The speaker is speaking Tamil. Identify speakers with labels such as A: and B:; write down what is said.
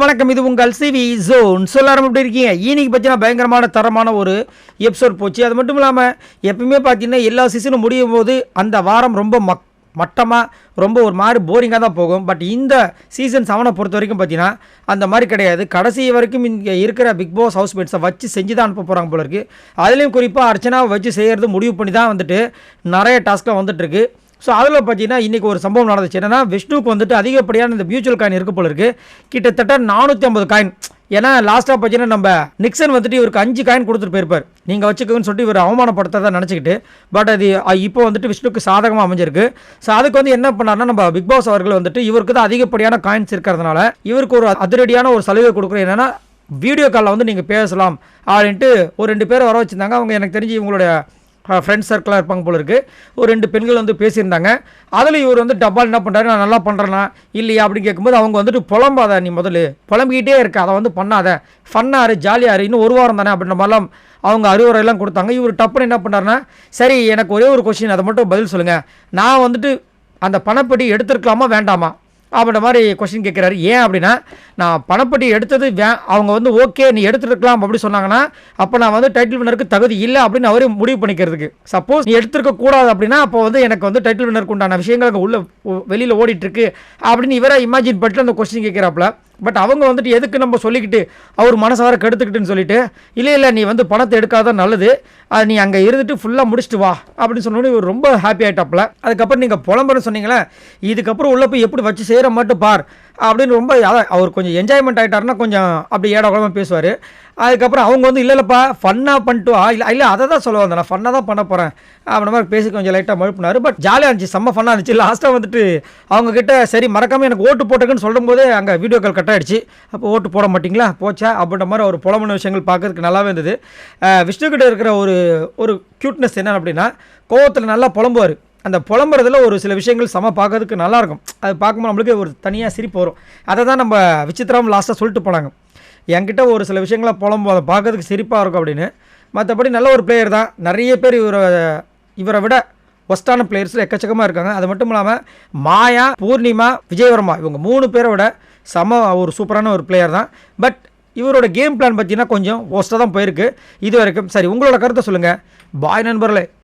A: வணக்கம். இது உங்கள் சிவி ஜோன் சொல்லாரம் எப்படி இருக்கீங்க? இன்னைக்கு பார்த்தீங்கன்னா பயங்கரமான தரமான ஒரு எபிசோட் போச்சு. அது மட்டும் இல்லாமல் எப்பவுமே பார்த்தீங்கன்னா எல்லா சீசனும் முடியும் போது அந்த வாரம் ரொம்ப மக் மட்டமாக ரொம்ப ஒரு மாதிரி போரிங்காக தான் போகும். பட் இந்த சீசன் செவனை பொறுத்த வரைக்கும் பார்த்தீங்கன்னா அந்த மாதிரி கிடையாது. கடைசி வரைக்கும் இங்கே இருக்கிற பிக் பாஸ் ஹவுஸ் மேட்ஸை வச்சு செஞ்சு தான் அனுப்ப போகிறாங்க போல இருக்குது அதுலேயும் குறிப்பாக அர்ச்சனாவை வச்சு செய்கிறது முடிவு பண்ணி தான் வந்துட்டு நிறைய டாஸ்க்லாம் வந்துட்டுருக்கு ஸோ அதில் பார்த்தீங்கன்னா இன்றைக்கி ஒரு சம்பவம் நடந்துச்சு. என்னென்னா விஷ்ணுவுக்கு வந்துட்டு அதிகப்படியான இந்த மியூச்சுவல் காயின் இருக்கு போல இருக்கு. கிட்டத்தட்ட நானூற்றி ஐம்பது காயின் ஏன்னா லாஸ்ட்டாக பார்த்தீங்கன்னா நம்ம நிக்சன் வந்துட்டு இவருக்கு அஞ்சு காயின் கொடுத்துட்டு போயிருப்பார். நீங்கள் வச்சுக்கோங்கன்னு சொல்லிட்டு இவர் அவமானப்படுத்ததான் நினச்சிக்கிட்டு பட் அது இப்போ வந்துட்டு விஷ்ணுக்கு சாதகமாக அமைஞ்சிருக்கு. ஸோ அதுக்கு வந்து என்ன பண்ணார்னா நம்ம பிக் பாஸ் அவர்கள் வந்துட்டு இவருக்கு தான் அதிகப்படியான காயின்ஸ் இருக்கிறதுனால இவருக்கு ஒரு அதிரடியான ஒரு சலுகை கொடுக்குறோம் என்னென்னா வீடியோ காலில் வந்து நீங்கள் பேசலாம். அப்படின்ட்டு ஒரு ரெண்டு பேர் வர வச்சுருந்தாங்க. அவங்க எனக்கு தெரிஞ்சு இவங்களுடைய ஃப்ரெண்ட்ஸ் சர்க்கிளாக இருப்பாங்க போல இருக்குது ஒரு ரெண்டு பெண்கள் வந்து பேசியிருந்தாங்க. அதில் இவர் வந்து டப்பால் என்ன பண்ணுறாரு நான் நல்லா பண்ணுறேனா இல்லையா? அப்படின்னு கேட்கும்போது அவங்க வந்துட்டு புலம்பாத நீ முதல்ல. புலம்பிக்கிட்டே இருக்க. அதை வந்து பண்ணாத. ஃபன்னாரு ஜாலியாரு இன்னும் ஒரு வாரம் தானே அப்படின்ற மாதிரிலாம் அவங்க அறிவுரையெல்லாம் கொடுத்தாங்க. இவர் டப்புன்னு என்ன பண்ணுறாருன்னா சரி எனக்கு ஒரே ஒரு கொஸ்டின் அதை மட்டும் பதில் சொல்லுங்கள் நான் வந்துட்டு அந்த பணப்பட்டி எடுத்திருக்கலாமா வேண்டாமா? அப்படின்ற மாதிரி கொஸ்டின் கேட்குறாரு. ஏன் அப்படின்னா நான் பணப்பட்டி எடுத்தது வே அவங்க வந்து ஓகே நீ எடுத்துருக்கலாம் அப்படி சொன்னாங்கன்னா அப்போ நான் வந்து டைட்டில் வினருக்கு தகுதி இல்லை அப்படின்னு அவரே முடிவு பண்ணிக்கிறதுக்கு. சப்போஸ் நீ எடுத்துருக்க கூடாது அப்படின்னா அப்போ வந்து எனக்கு வந்து டைட்டில் வினருக்கு உண்டான விஷயங்கள் அங்கே உள்ள வெளியில் ஓடிட்டுருக்கு அப்படின்னு இவரை இமேஜின் பண்ணிட்டு அந்த கொஸ்டின் கேட்குறாப்புல. பட் அவங்க வந்துட்டு எதுக்கு நம்ம சொல்லிக்கிட்டு அவர் மனசார கெடுத்துக்கிட்டுன்னு சொல்லிட்டு இல்லை இல்லை நீ வந்து பணத்தை எடுக்காத நல்லது. அது நீ அங்கே இருந்துட்டு ஃபுல்லாக முடிச்சுட்டு வா அப்படின்னு சொன்னோன்னே இவர் ரொம்ப ஹாப்பி ஆகிட்டாப்புல அதுக்கப்புறம் நீங்கள் புலம்புறன்னு சொன்னீங்களே இதுக்கப்புறம் உள்ள போய் எப்படி வச்சு செய்கிற மட்டும் பார். அப்படின்னு ரொம்ப அதான் அவர் கொஞ்சம் என்ஜாய்மெண்ட் ஆகிட்டாருன்னா கொஞ்சம் அப்படி ஏடா குழம்பு பேசுவார். அதுக்கப்புறம் அவங்க வந்து இல்லை இல்லைப்பா ஃபன்னாக பண்ணிட்டு இல்லை இல்லை அதை தான் சொல்ல வந்தேன். நான் ஃபன்னாக தான் பண்ண போகிறேன் அப்படின்ற மாதிரி பேசி கொஞ்சம் லைட்டாக மழுப்பினார். பட் ஜாலியாக இருந்துச்சு செம்ம ஃபன்னாக இருந்துச்சு. லாஸ்ட்டாக வந்துட்டு அவங்கக்கிட்ட சரி மறக்காமல் எனக்கு ஓட்டு போட்டுக்குன்னு சொல்லும் போதே அங்கே வீடியோ கால் கட் ஆகிடுச்சு அப்போ ஓட்டு போட மாட்டிங்களா? போச்சா? அப்படின்ற மாதிரி ஒரு புலமான விஷயங்கள் பார்க்கறதுக்கு நல்லாவே இருந்தது. விஷ்ணுக்கிட்ட இருக்கிற ஒரு ஒரு க்யூட்னஸ் என்ன அப்படின்னா கோவத்தில் நல்லா புலம்புவார். அந்த புலம்புறதுல ஒரு சில விஷயங்கள் செம பார்க்கறதுக்கு நல்லாயிருக்கும். அது பார்க்கும்போது நம்மளுக்கு ஒரு தனியாக சிரிப்பு வரும். அதை தான் நம்ம விசித்திரம் லாஸ்ட்டாக சொல்லிட்டு போனாங்க. என்கிட்ட ஒரு சில விஷயங்களை புலம்பு அதை பார்க்கறதுக்கு சிரிப்பாக இருக்கும் அப்படின்னு. மற்றபடி நல்ல ஒரு பிளேயர் தான். நிறைய பேர் இவரை இவரை விட ஒஸ்டான பிளேயர்ஸில் எக்கச்சக்கமாக இருக்காங்க. அது மட்டும் இல்லாமல் மாயா பூர்ணிமா விஜயவர்மா இவங்க மூணு பேரை விட சம ஒரு சூப்பரான ஒரு பிளேயர் தான். பட் இவரோட கேம் பிளான் பார்த்தீங்கன்னா கொஞ்சம் ஒஸ்ட்டாக தான் போயிருக்கு. இது வரைக்கும் சரி உங்களோட கருத்தை சொல்லுங்கள் பாய் நண்பர்களே.